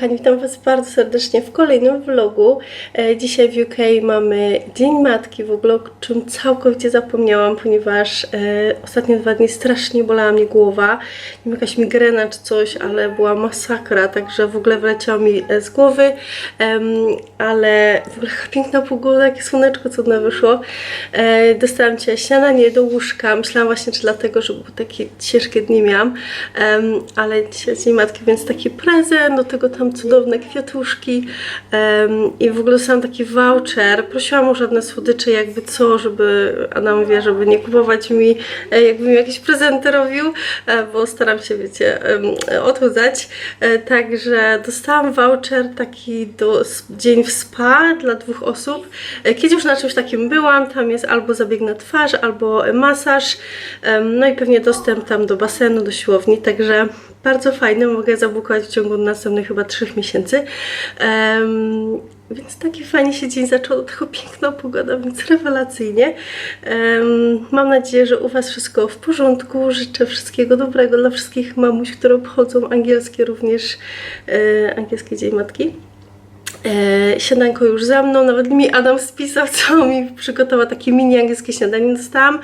Kochani, witam Was bardzo serdecznie w kolejnym vlogu. E, Dzisiaj w UK mamy Dzień Matki, w ogóle o czym całkowicie zapomniałam, ponieważ e, ostatnie dwa dni strasznie bolała mnie głowa. Nie jakaś migrena czy coś, ale była masakra, także w ogóle wyleciało mi e, z głowy. Ale w ogóle piękna pogoda, jakie słoneczko cudne wyszło. Dostałam Cię śniadanie do łóżka. Myślałam właśnie, czy dlatego, że były takie ciężkie dni miałam, ale dzisiaj Dzień Matki, więc taki prezent, do tego tam cudowne kwiatuszki em, i w ogóle dostałam taki voucher. Prosiłam o żadne słodycze, jakby co, żeby Adam wie, żeby nie kupować mi, e, jakby mi jakieś prezenty robił, e, bo staram się, wiecie, odchudzać. E, Także dostałam voucher taki do dzień w spa dla dwóch osób. Kiedyś już na czymś takim byłam, tam jest albo zabieg na twarz, albo masaż, no i pewnie dostęp tam do basenu, do siłowni, także bardzo fajne, mogę zabukować w ciągu następnych chyba trzech miesięcy. Em, więc taki fajnie się dzień zaczął, do tego piękna pogoda, więc rewelacyjnie. Em, mam nadzieję, że u Was wszystko w porządku. Życzę wszystkiego dobrego dla wszystkich mamuś, które obchodzą angielskie również, e, angielskie Dzień Matki. E, śniadanko już za mną, nawet mi Adam spisał, co mi przygotował takie mini angielskie śniadanie dostałam.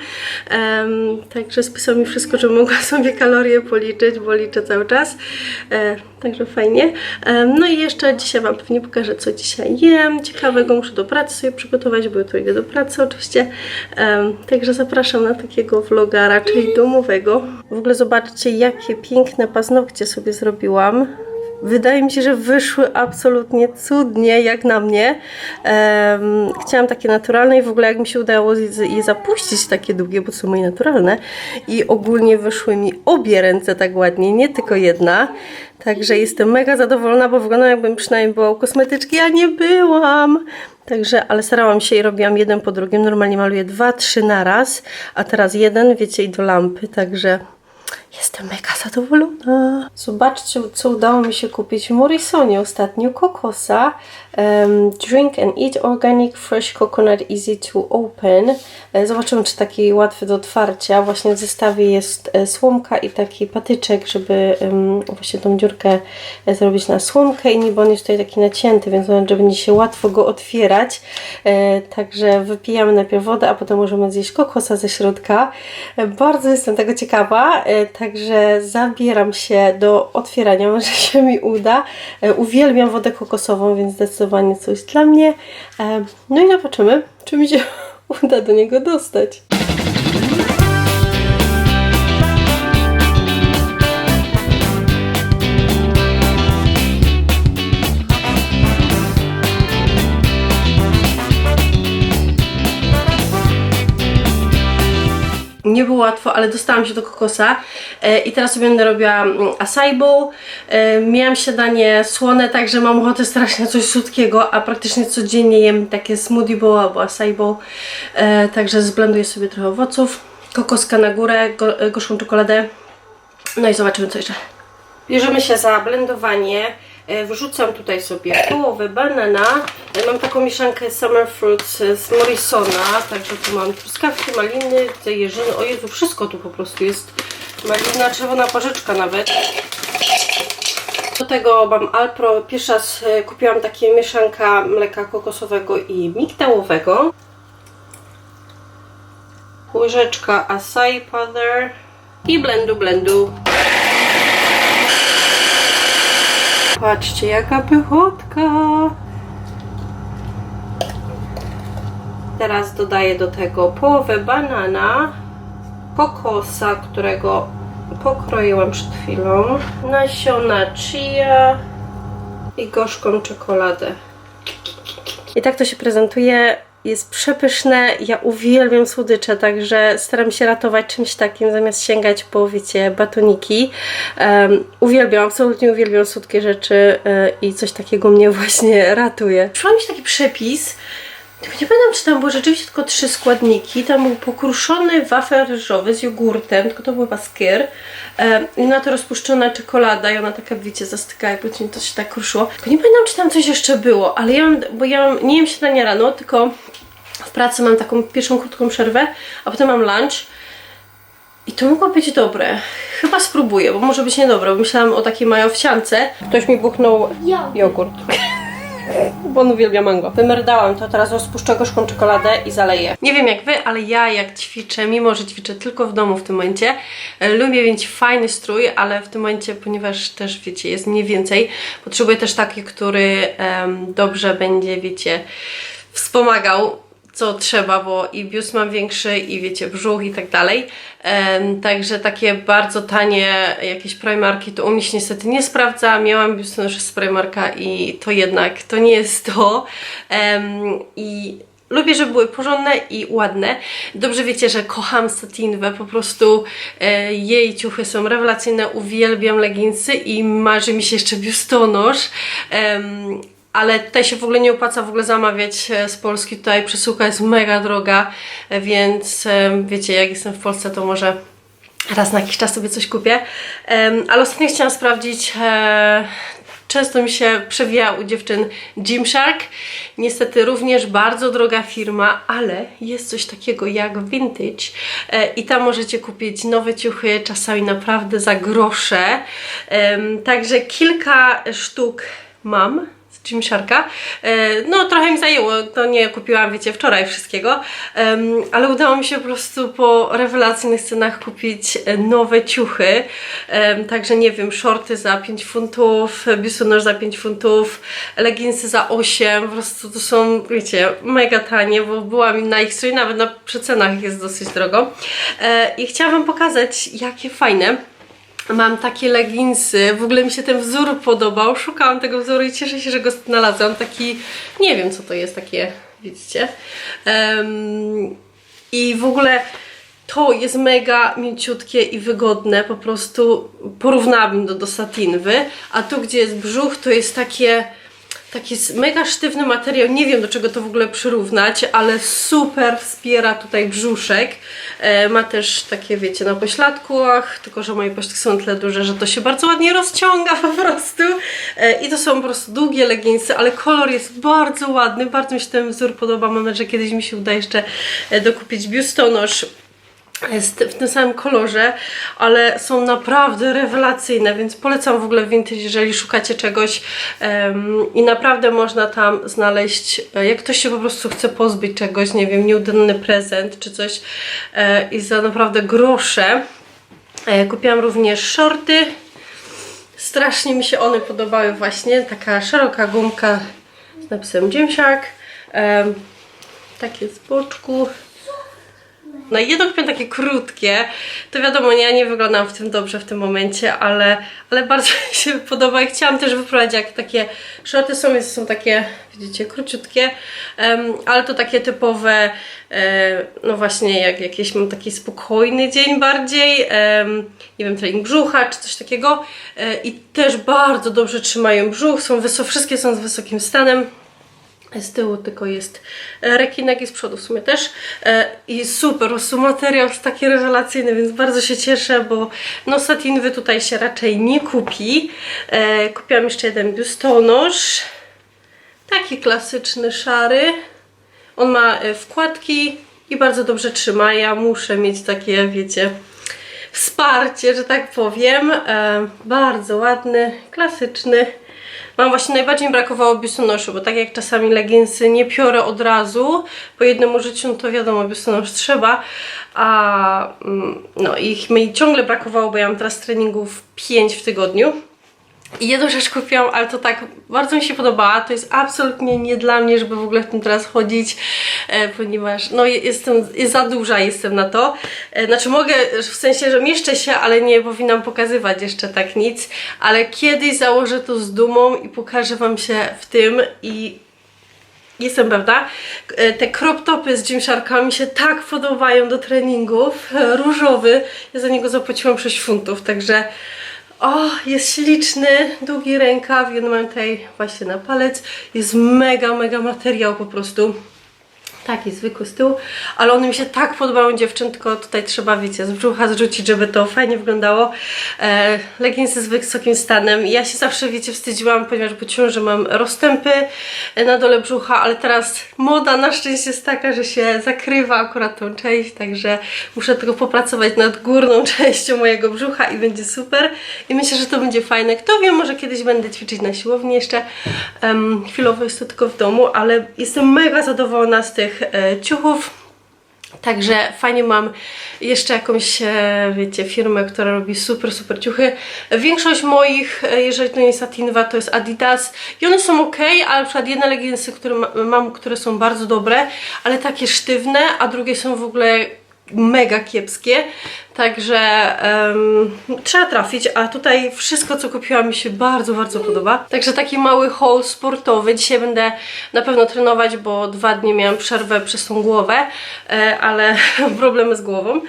Em, także spisał mi wszystko, żebym mogła sobie kalorie policzyć, bo liczę cały czas. E, także fajnie. Em, no i jeszcze dzisiaj Wam pewnie pokażę, co dzisiaj jem. Ciekawego muszę do pracy sobie przygotować, bo jutro idę do pracy oczywiście. Em, także zapraszam na takiego vloga raczej domowego. W ogóle zobaczcie, jakie piękne paznokcie sobie zrobiłam. Wydaje mi się, że wyszły absolutnie cudnie, jak na mnie. Em, chciałam takie naturalne i w ogóle jak mi się udało je zapuścić takie długie, bo są moje naturalne. I ogólnie wyszły mi obie ręce tak ładnie, nie tylko jedna. Także jestem mega zadowolona, bo wygląda jakbym przynajmniej była u kosmetyczki, a nie byłam. Także, ale starałam się i robiłam jeden po drugim. Normalnie maluję dwa, trzy na raz, a teraz jeden, wiecie, i do lampy, także Jestem mega zadowolona. Zobaczcie, co udało mi się kupić w Morrisonie ostatnio. Kokosa. Em, drink and eat organic fresh coconut easy to open. E, Zobaczymy, czy taki łatwy do otwarcia. Właśnie w zestawie jest e, słomka i taki patyczek, żeby em, właśnie tą dziurkę e, zrobić na słomkę i niby on jest tutaj taki nacięty, więc że będzie się łatwo go otwierać. E, Także wypijamy najpierw wodę, a potem możemy zjeść kokosa ze środka. E, Bardzo jestem tego ciekawa, e, także zabieram się do otwierania, może się mi uda. E, Uwielbiam wodę kokosową, więc zdecydowanie coś dla mnie. E, No i zobaczymy, czy mi się uda do niego dostać. Nie było łatwo, ale dostałam się do kokosa e, i teraz sobie będę robiła mm, acai bowl. E, miałam śniadanie słone, także mam ochotę strasznie na coś słodkiego, a praktycznie codziennie jem takie smoothie bowl albo acai bowl. E, także zblenduję sobie trochę owoców, kokoska na górę, go, gorzką czekoladę. No i zobaczymy co jeszcze. Bierzemy się za blendowanie. E, Wrzucam tutaj sobie połowę banana. Mam taką mieszankę Summer Fruits z Morrisona, także tu mam truskawki, maliny, jeżyny. O Jezu, wszystko tu po prostu jest. Malina, czerwona porzeczka nawet. Do tego mam Alpro. Pierwszy raz e, kupiłam takie mieszanka mleka kokosowego i migdałowego. Łyżeczka acai powder i blendu blendu. Patrzcie, jaka pychotka. Teraz dodaję do tego połowę banana, kokosa, którego pokroiłam przed chwilą, nasiona chia i gorzką czekoladę. I tak to się prezentuje. Jest przepyszne. Ja uwielbiam słodycze, także staram się ratować czymś takim, zamiast sięgać po, wiecie, batoniki. Um, uwielbiam, absolutnie uwielbiam słodkie rzeczy e, i coś takiego mnie właśnie ratuje. Przyszła mi się taki przepis, tylko nie pamiętam, czy tam były rzeczywiście tylko trzy składniki. Tam był pokruszony wafel ryżowy z jogurtem, tylko to był. E, I na to rozpuszczona czekolada i ona taka, wiecie, zastyka, jakby ci to się tak kruszyło. Tylko nie pamiętam, czy tam coś jeszcze było, ale ja mam, bo ja mam, nie jem śniadania rano, tylko w pracy mam taką pierwszą krótką przerwę, a potem mam lunch. I to mogło być dobre. Chyba spróbuję, bo może być niedobre. bo Myślałam o takiej majowsiance. Ktoś mi buchnął jogurt. Bo on uwielbia mango. Wymerdałam to, teraz rozpuszczę gorzką czekoladę i zaleję. Nie wiem jak wy, ale ja jak ćwiczę, mimo że ćwiczę tylko w domu w tym momencie, e, lubię mieć fajny strój, ale w tym momencie, ponieważ też wiecie, jest mniej więcej, potrzebuję też taki, który dobrze będzie, wiecie, wspomagał co trzeba, bo i biust mam większy i wiecie, brzuch i tak dalej. Także takie bardzo tanie jakieś Primarki to u mnie się niestety nie sprawdza. Miałam biustonosze z Primarka i to jednak to nie jest to. I lubię, żeby były porządne i ładne. Dobrze wiecie, że kocham satinwę, po prostu e, jej ciuchy są rewelacyjne, uwielbiam leginsy i marzy mi się jeszcze biustonosz. Ale tutaj się w ogóle nie opłaca w ogóle zamawiać e, z Polski. Tutaj przesyłka jest mega droga, e, więc e, wiecie, jak jestem w Polsce, to może raz na jakiś czas sobie coś kupię. Ale ostatnio chciałam sprawdzić. Często mi się przewija u dziewczyn Gymshark. Niestety również bardzo droga firma, ale jest coś takiego jak Vintage i tam możecie kupić nowe ciuchy, czasami naprawdę za grosze. Także kilka sztuk mam z Gymsharka. E, No, trochę mi zajęło, to nie kupiłam, wiecie, wczoraj wszystkiego, ale udało mi się po prostu po rewelacyjnych cenach kupić e, nowe ciuchy. Także nie wiem, shorty za 5 funtów, biustonosz za 5 funtów, leginsy za 8, po prostu to są, wiecie, mega tanie, bo byłam na ich stronie, nawet na przecenach jest dosyć drogo. E, I chciałam Wam pokazać, jakie fajne. Mam takie leginsy, w ogóle mi się ten wzór podobał, szukałam tego wzoru i cieszę się, że go znalazłam. Taki, nie wiem co to jest, takie, widzicie. Em, I w ogóle to jest mega mięciutkie i wygodne, po prostu porównałabym do, do satinwy, a tu gdzie jest brzuch to jest takie taki s- mega sztywny materiał, nie wiem do czego to w ogóle przyrównać, ale super wspiera tutaj brzuszek. E, ma też takie, wiecie, na pośladkach, tylko że moje pośladki są tyle duże, że to się bardzo ładnie rozciąga po prostu. E, I to są po prostu długie leginsy, ale kolor jest bardzo ładny, bardzo mi się ten wzór podoba. Mam nadzieję, że kiedyś mi się uda jeszcze e, dokupić biustonosz jest w tym samym kolorze, ale są naprawdę rewelacyjne, więc polecam w ogóle Vintage, jeżeli szukacie czegoś em, i naprawdę można tam znaleźć, e, jak ktoś się po prostu chce pozbyć czegoś, nie wiem, nieudany prezent czy coś e, i za naprawdę grosze. E, kupiłam również shorty, strasznie mi się one podobały właśnie, taka szeroka gumka z napisem Gymshark, em, takie z boczku, no i jedno takie krótkie, to wiadomo, ja nie wyglądam w tym dobrze w tym momencie, ale, ale bardzo mi się podoba i chciałam też wyprowadzić jak takie shorty są, więc są takie, widzicie, króciutkie, em, ale to takie typowe, e, no właśnie jak jakiś mam taki spokojny dzień bardziej, em, nie wiem, trening brzucha czy coś takiego. E, i też bardzo dobrze trzymają brzuch, są wszystkie są z wysokim stanem, z tyłu tylko jest e, rekinek i z przodu w sumie też. E, I super, materiał jest taki rewelacyjny, więc bardzo się cieszę, bo no satinwy tutaj się raczej nie kupi. E, Kupiłam jeszcze jeden biustonosz. Taki klasyczny, szary. On ma wkładki i bardzo dobrze trzyma. Ja muszę mieć takie, wiecie, wsparcie, że tak powiem. Bardzo ładny, klasyczny. Mam właśnie najbardziej brakowało biustonoszu, bo tak jak czasami leginsy nie piorę od razu po jednym użyciu, no to wiadomo, biustonosz trzeba, a mm, no ich mi ciągle brakowało, bo ja mam teraz treningów 5 w tygodniu. Jedną rzecz kupiłam, ale to tak bardzo mi się podobała. To jest absolutnie nie dla mnie, żeby w ogóle w tym teraz chodzić, e, ponieważ no je- jestem jest za duża jestem na to. E, znaczy mogę w sensie, że mieszczę się, ale nie powinnam pokazywać jeszcze tak nic. Ale kiedyś założę to z dumą i pokażę Wam się w tym i Jestem pewna. E, Te crop topy z Gymsharkami się tak podobają do treningów. E, Różowy. Ja za niego zapłaciłam 6 funtów, także o, jest śliczny, długi rękaw, jeden mam tutaj właśnie na palec. Jest mega, mega materiał po prostu. Taki zwykły z tyłu, ale one mi się tak podobają dziewczyn, tylko tutaj trzeba, wiecie, z brzucha zrzucić, żeby to fajnie wyglądało. E, leginsy z wysokim stanem. Ja się zawsze, wiecie, wstydziłam, ponieważ po ciąży mam rozstępy na dole brzucha, ale teraz moda na szczęście jest taka, że się zakrywa akurat tą część, także muszę tylko popracować nad górną częścią mojego brzucha i będzie super. I myślę, że to będzie fajne. Kto wie, może kiedyś będę ćwiczyć na siłowni jeszcze. Em, chwilowo jest to tylko w domu, ale jestem mega zadowolona z tych e, ciuchów. Także fajnie mam jeszcze jakąś, e, wiecie, firmę, która robi super, super ciuchy. Większość moich, e, jeżeli to nie jest Satinwa, to jest Adidas i one są ok, ale na przykład jedne leginsy, które ma- mam, które są bardzo dobre, ale takie sztywne, a drugie są w ogóle mega kiepskie, także em, trzeba trafić, a tutaj wszystko co kupiłam mi się bardzo, bardzo podoba. Także taki mały haul sportowy. Dzisiaj będę na pewno trenować, bo dwa dni miałam przerwę przez tą głowę, e, ale problemy z głową,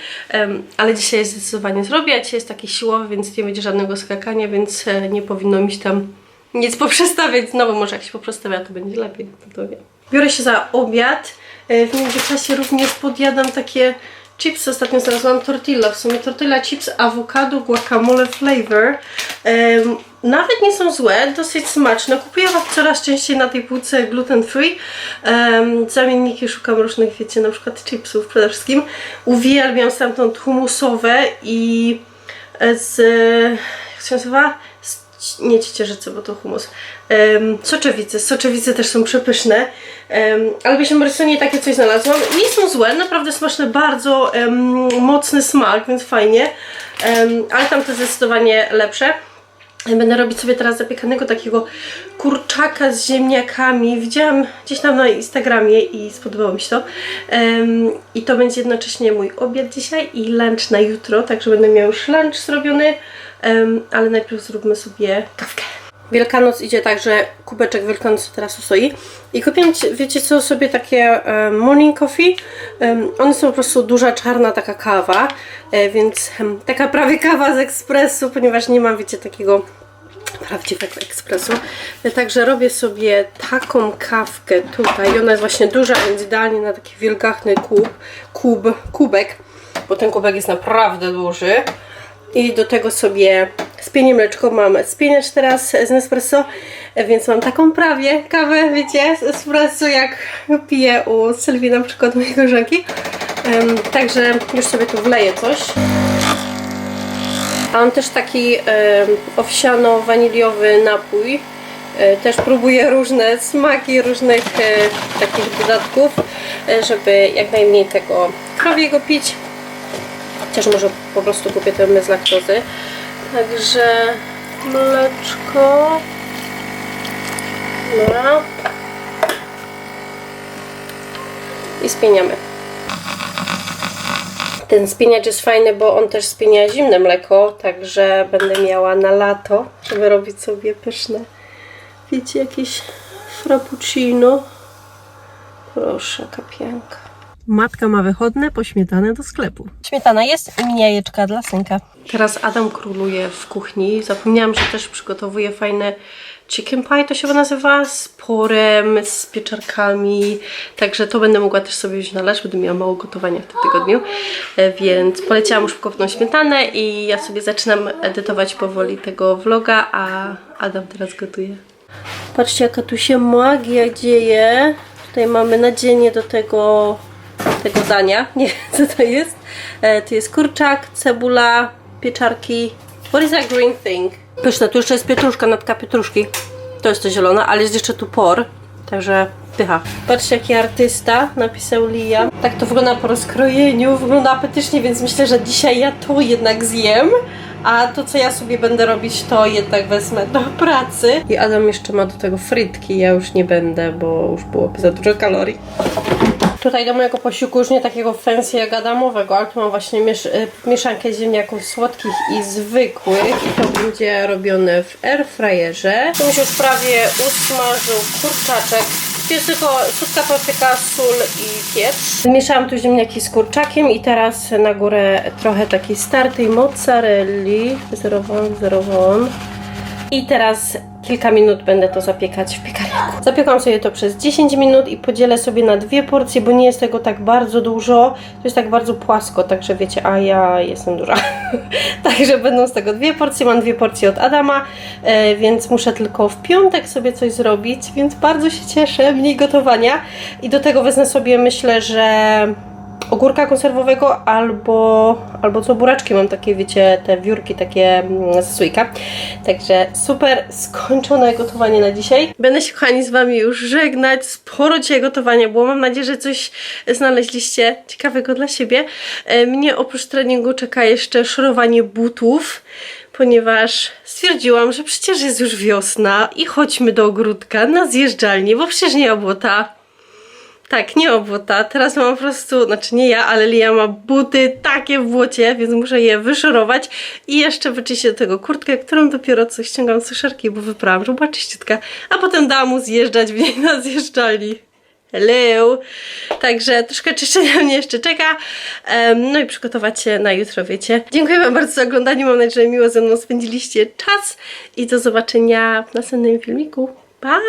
ale dzisiaj zdecydowanie zrobię, a dzisiaj jest taki siłowy, więc nie będzie żadnego skakania, więc e, nie powinno mi się tam nic poprzestawiać znowu, może jak się poprzestawia to będzie lepiej, to, to. Biorę się za obiad, E, w międzyczasie również podjadam takie chipsy, ostatnio znalazłam tortilla, w sumie tortilla chips avocado guacamole flavor. Em, nawet nie są złe, dosyć smaczne. Kupuję was coraz częściej na tej półce gluten free. Um, zamienniki szukam różnych, wiecie, na przykład chipsów przede wszystkim. Uwielbiam stamtąd humusowe i z, jak się nazywa? Nie ciecierzycy, bo to humus. Um, soczewice. Soczewice też są przepyszne. Um, ale w Morrisonie takie coś znalazłam. Nie są złe, naprawdę smaczne, bardzo em, mocny smak, więc fajnie. Em, ale tamte zdecydowanie lepsze. Będę robić sobie teraz zapiekanego takiego kurczaka z ziemniakami. Widziałam gdzieś tam na Instagramie i spodobało mi się to. Em, I to będzie jednocześnie mój obiad dzisiaj i lunch na jutro, także będę miał już lunch zrobiony, ale najpierw zróbmy sobie kawkę. Wielkanoc idzie tak, że kubeczek Wielkanocy teraz stoi. I kupiłam, ci- wiecie co, sobie takie morning coffee. One są po prostu duża, czarna taka kawa, e, więc taka prawie kawa z ekspresu, ponieważ nie mam, wiecie, takiego prawdziwego ekspresu. E, Także robię sobie taką kawkę tutaj. Ona jest właśnie duża, więc idealnie na taki wielgachny kub, kub, kubek, bo ten kubek jest naprawdę duży. I do tego sobie spienię mleczko. Mam spieniacz teraz z Nespresso, więc mam taką prawie kawę, wiecie, z espresso, jak piję u Sylwii na przykład mojej koleżanki. Em, Także już sobie tu wleję coś. A mam też taki e, owsiano-waniliowy napój. E, też próbuję różne smaki, różnych e, takich dodatków, e, żeby jak najmniej tego krowiego pić. Chociaż może po prostu kupię ten bez laktozy. Także mleczko. Dobra. I spieniamy. Ten spieniacz jest fajny, bo on też spienia zimne mleko, także będę miała na lato, żeby robić sobie pyszne, wiecie, jakieś frappuccino. Proszę, kapianka. Matka ma wychodne po śmietanę do sklepu. Śmietana jest i mini jajeczka dla synka. Teraz Adam króluje w kuchni. Zapomniałam, że też przygotowuje fajne chicken pie, to się nazywa, z porem, z pieczarkami. Także to będę mogła też sobie wziąć na lunch, będę miała mało gotowania w tym tygodniu. E, Więc poleciałam już tą śmietanę i ja sobie zaczynam edytować powoli tego vloga, a Adam teraz gotuje. Patrzcie, jaka tu się magia dzieje. Tutaj mamy nadzienie do tego, tego dania. Nie wiem, co to jest. E, jest kurczak, cebula, pieczarki. What is that green thing? Pyszne, tu jeszcze jest pietruszka, natka pietruszki. To jest to zielone, ale jest jeszcze tu por. Także pycha. Patrzcie, jaki artysta napisał Lia. Tak to wygląda po rozkrojeniu. Wygląda apetycznie, więc myślę, że dzisiaj ja to jednak zjem. A to, co ja sobie będę robić, to jednak wezmę do pracy. I Adam jeszcze ma do tego frytki. Ja już nie będę, bo już byłoby za dużo kalorii. Tutaj do mojego posiłku już nie takiego fancy jak adamowego, ale tu mam właśnie miesz y, mieszankę ziemniaków słodkich i zwykłych i to będzie robione w airfryerze. Tu mi się już prawie usmażył kurczaczek. Jest tylko sutka papryka, sól i pieprz. Wymieszałam tu ziemniaki z kurczakiem i teraz na górę trochę takiej startej mozzarelli. Zerową, zerową. I teraz kilka minut będę to zapiekać w piekarniku. Zapiekłam sobie to przez 10 minut i podzielę sobie na dwie porcje, bo nie jest tego tak bardzo dużo. To jest tak bardzo płasko, także wiecie, a ja jestem duża. także będą z tego dwie porcje. Mam dwie porcje od Adama, e, więc muszę tylko w piątek sobie coś zrobić, więc bardzo się cieszę. Mniej gotowania. I do tego wezmę sobie, myślę, że ogórka konserwowego albo, albo co buraczki mam takie, wiecie, te wiórki takie mm, ze słoika. Także super, skończone gotowanie na dzisiaj. Będę się kochani z Wami już żegnać. Sporo dzisiaj gotowania było. Mam nadzieję, że coś znaleźliście ciekawego dla siebie. E, Mnie oprócz treningu czeka jeszcze szorowanie butów ponieważ stwierdziłam, że przecież jest już wiosna i chodźmy do ogródka na zjeżdżalnię, bo przecież nie obłota. Tak, nie obłota. Teraz mam po prostu, znaczy nie ja, ale Lia ma buty takie w błocie, więc muszę je wyszorować i jeszcze wyczyścić do tego kurtkę, którą dopiero co ściągam z suszarki, bo wyprałam, że była czyściutka, a potem dałam mu zjeżdżać w niej na zjeżdżalni. Hello! Także troszkę czyszczenia mnie jeszcze czeka. Em, no i przygotować się na jutro, wiecie. Dziękuję Wam bardzo za oglądanie. Mam nadzieję, że miło ze mną spędziliście czas i do zobaczenia w następnym filmiku. Pa!